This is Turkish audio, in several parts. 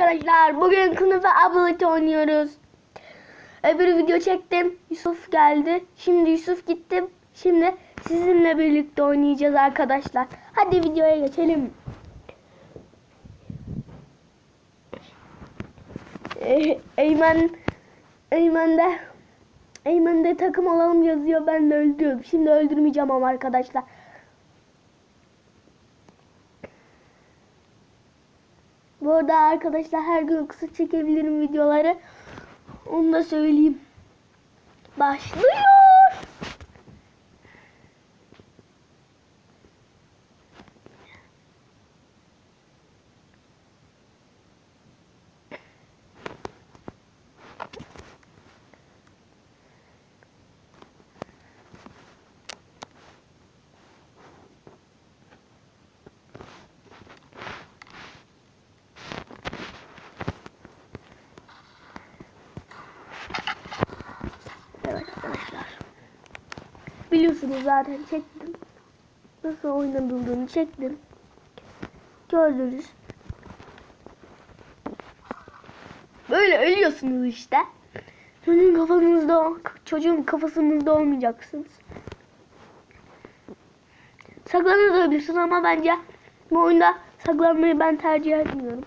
Arkadaşlar bugün Kınıf ve Ablalık'ta oynuyoruz. Öbür video çektim. Yusuf geldi. Şimdi Yusuf gitti. Şimdi sizinle birlikte oynayacağız arkadaşlar. Hadi videoya geçelim. Ee, Eymen Eymen'de Eymen'de takım olalım yazıyor. Ben de öldürüyorum. Şimdi öldürmeyeceğim ama arkadaşlar. Bu arada arkadaşlar her gün kısa çekebilirim videoları. Onu da söyleyeyim. Başlıyor. Evet arkadaşlar. Biliyorsunuz zaten çektim. Nasıl oynanıldığını çektim. Gördünüz. Böyle ölüyorsunuz işte. Çocuğun kafanızda, çocuğun kafasınızda olmayacaksınız. Saklanabilirsiniz ama bence bu oyunda saklanmayı ben tercih etmiyorum.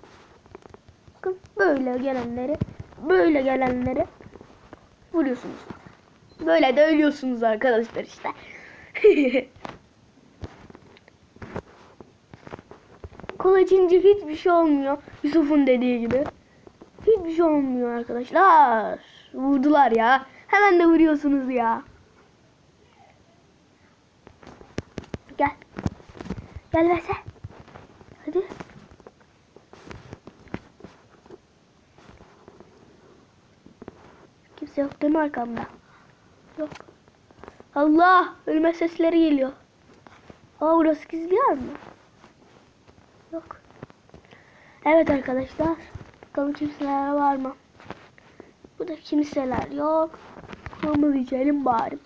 Bakın böyle gelenleri, böyle gelenleri vuruyorsunuz. Böyle de ölüyorsunuz arkadaşlar işte. Kol açınca hiçbir şey olmuyor. Yusuf'un dediği gibi. Hiçbir şey olmuyor arkadaşlar. Vurdular ya. Hemen de vuruyorsunuz ya. Gel. Gel Vese. Hadi. Kimse yok değil mi arkamda? Yok. Allah! Ölme sesleri geliyor. Aa burası gizli yer mi? Yok. Evet arkadaşlar. Bakalım kimseler var mı? Burada kimseler yok. Kırmızı içelim bari.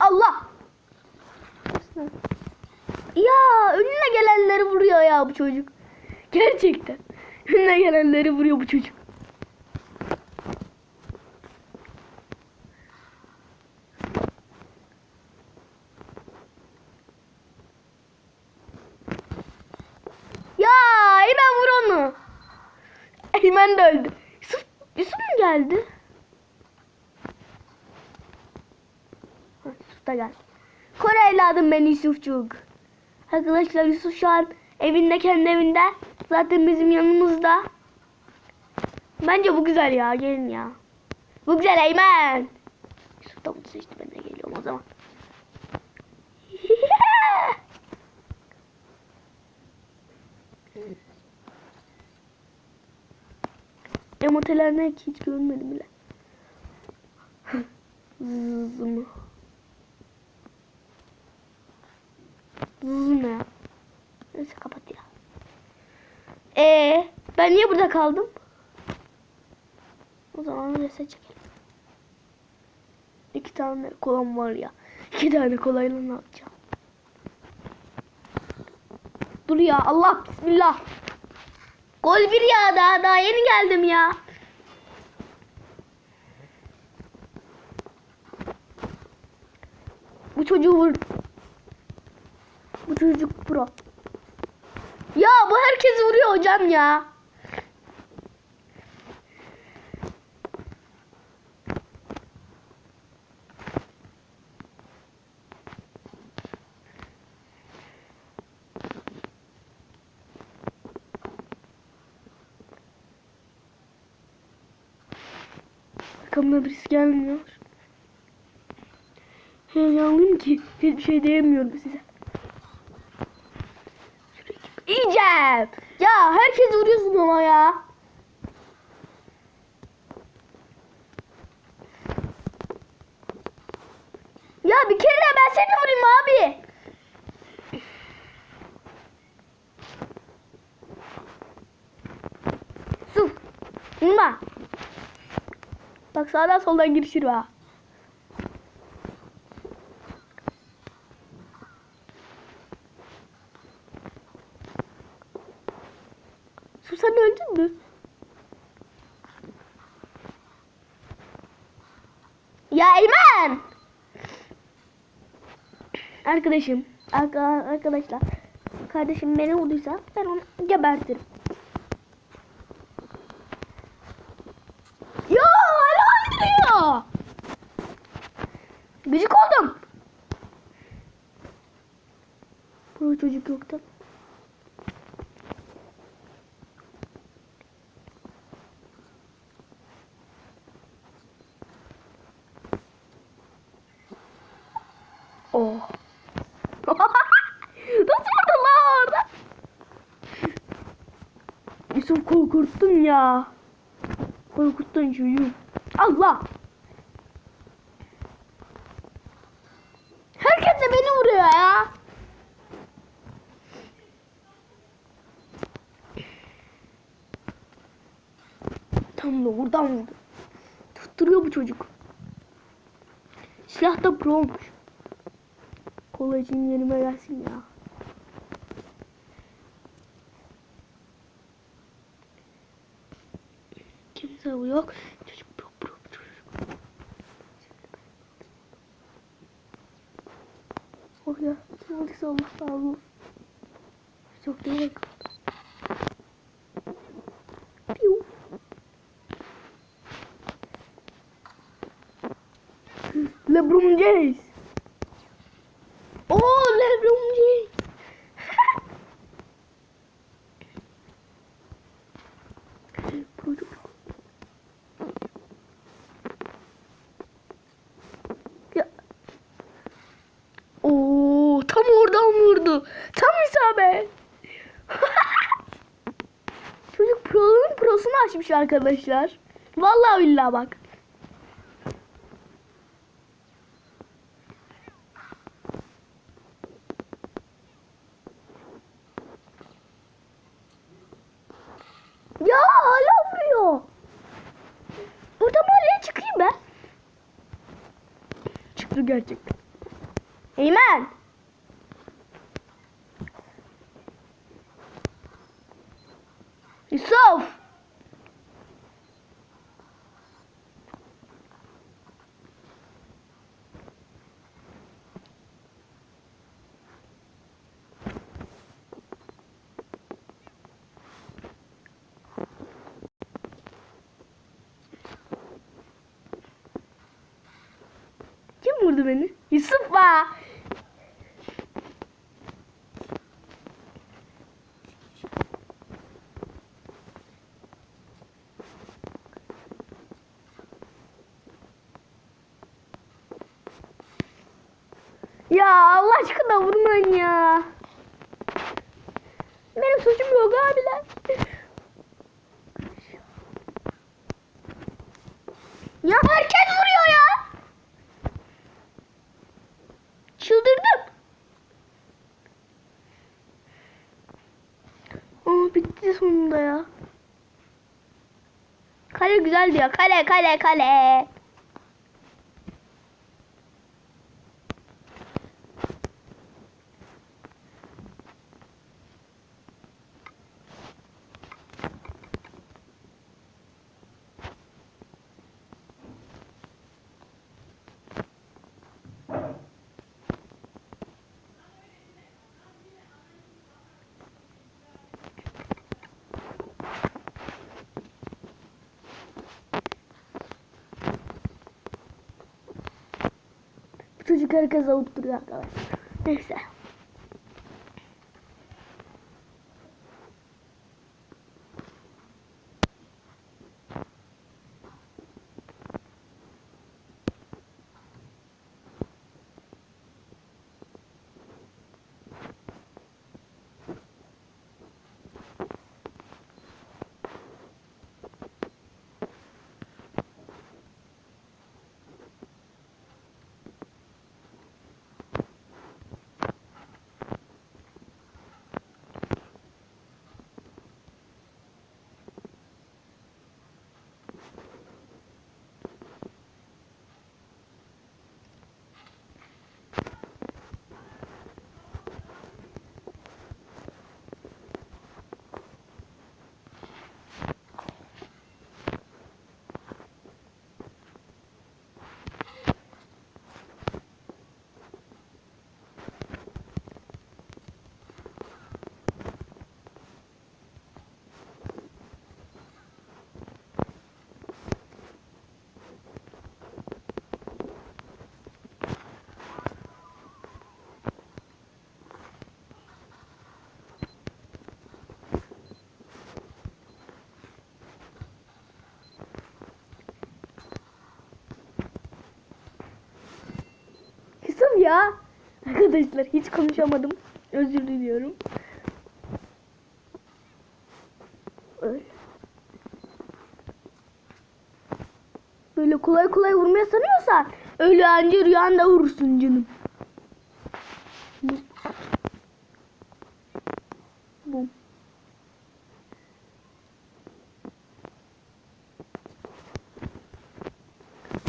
Allah! Ya önüne gelenleri vuruyor ya bu çocuk. Gerçekten. Önüne gelenleri vuruyor bu çocuk. Ya Eymen vur onu. Eymen de öldü. Yusuf, Yusuf mu geldi? Yusuf da geldi. Kore evladım ben Yusufçuk. Arkadaşlar Yusuf şu an evinde kendi evinde. Zaten bizim yanımızda. Bence bu güzel ya. Gelin ya. Bu güzel Eymen. Yusuf da bunu seçti. Ben de geliyorum o zaman. Emotelerine hiç görmedim bile. Zzz mı? Zzz ne? Neyse kapat ya. Ee, ben niye burada kaldım? O zaman reset çekelim. İki tane kolam var ya. İki tane kolayla ne yapacağım? Dur ya Allah bismillah. Gol bir ya daha daha yeni geldim ya. Bu çocuğu vur. Bu çocuk pro. Ya bu herkes vuruyor hocam ya. Arkamda birisi gelmiyor. Heyecanlıyım ki hiçbir şey diyemiyorum size. İyicem. Ya herkes vuruyorsun ama ya. Ya bir kere ben seni vurayım abi. Sus. Vurma. Bak sağdan soldan girişir ha. Su sen öldün mü? Ya Eymen! Arkadaşım, arka- arkadaşlar. Kardeşim beni vurduysa ben onu gebertirim. Yoktu. Oh. Nasıl vurdun lan? Yusuf korkuttun ya. Korkuttun çocuğum. Allah. Herkes de beni vuruyor ya. Da oradan vurdu. Tutturuyor bu çocuk. Silah da pro olmuş. Kola için yerime gelsin ya. Kimse bu yok. Çocuk pro pro. Oh ya. Ne olduysa Allah razı olsun. Çok iyi LeBron James. Oh, LeBron James. Oo, tam oradan vurdu. Tam isabet. Çocuk pro'nun prosunu açmış arkadaşlar. Vallahi billahi bak. Ya hala vuruyor. Burada mahalleye çıkayım ben. Gerçekten. Eymen. Yusuf. Kim vurdu beni? Yusuf va. Ya Allah aşkına vurmayın ya. Benim suçum yok abiler. Ya herkes vuruyor ya. Çıldırdım. Aa sonunda ya. Kale güzel diyor. Kale kale kale. Bu çocuk herkes avutturuyor arkadaşlar. Ya. Arkadaşlar hiç konuşamadım. Özür diliyorum. Öyle. Böyle kolay kolay vurmaya sanıyorsan öyle anca rüyanda vurursun canım. Bum.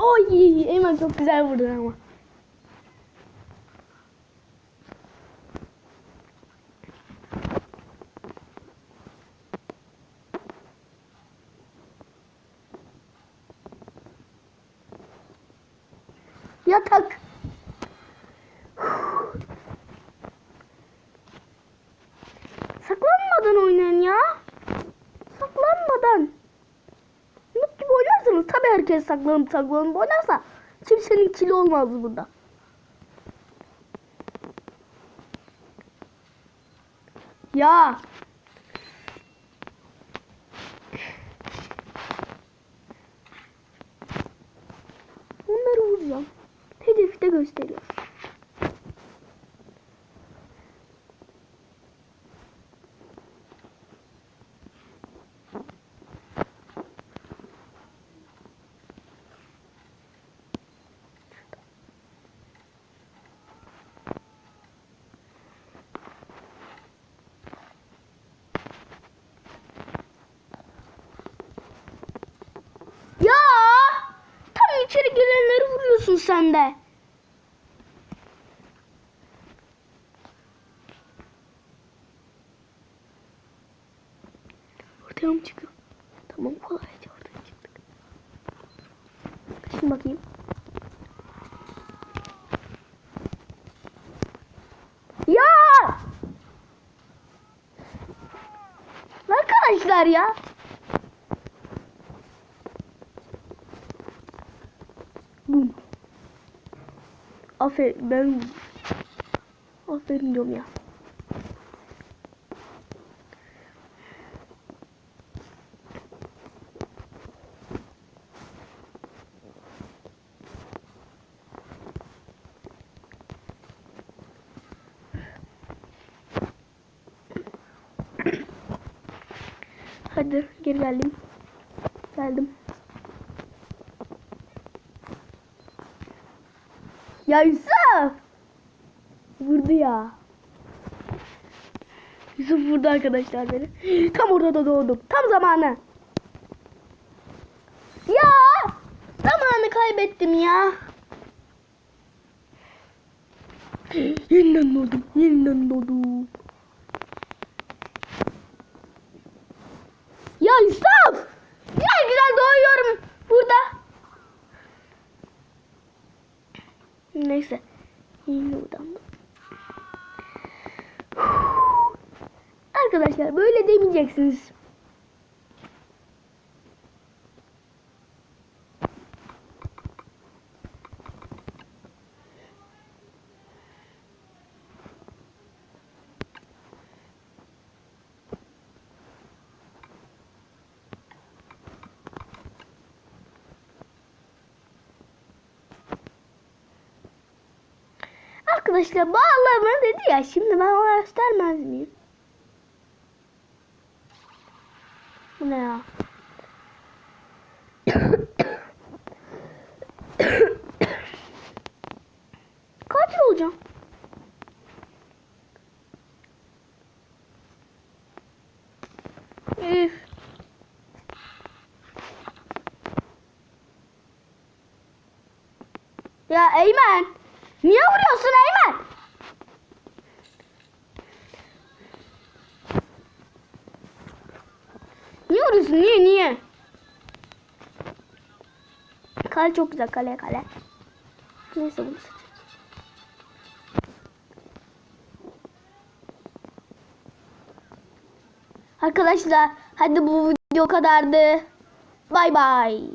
Oy, Eymen çok güzel vurdun ama. Herkes saklanıp saklanıp oynarsa kimsenin kili olmaz burada. Ya. Girenleri vuruyorsun sen de. Ortaya mı çıkıyor? Tamam kolayca ortaya çıktık. Şimdi bakayım. Ya! Arkadaşlar ya. Aferin ben Aferin diyorum ya. Hadi geri geldim. Ya Yusuf! Vurdu ya. Yusuf vurdu arkadaşlar beni. Tam orada doğdum. Tam zamanı. Ya! Zamanı kaybettim ya. Yeniden doğdum. Yeniden doğdum. Ya Yusuf! Ne güzel doğuyorum burada. Neyse. Yeni odamda. Arkadaşlar böyle demeyeceksiniz. Arkadaşlar bağlama dedi ya şimdi ben ona göstermez miyim? Bu ne ya? Katil olacağım. Üf. Ya Eymen. Niye vuruyorsun Eymen? Niye vuruyorsun? Niye niye? Kale çok güzel kale kale. Neyse bunu seçeceğiz. Arkadaşlar hadi bu video kadardı. Bay bay.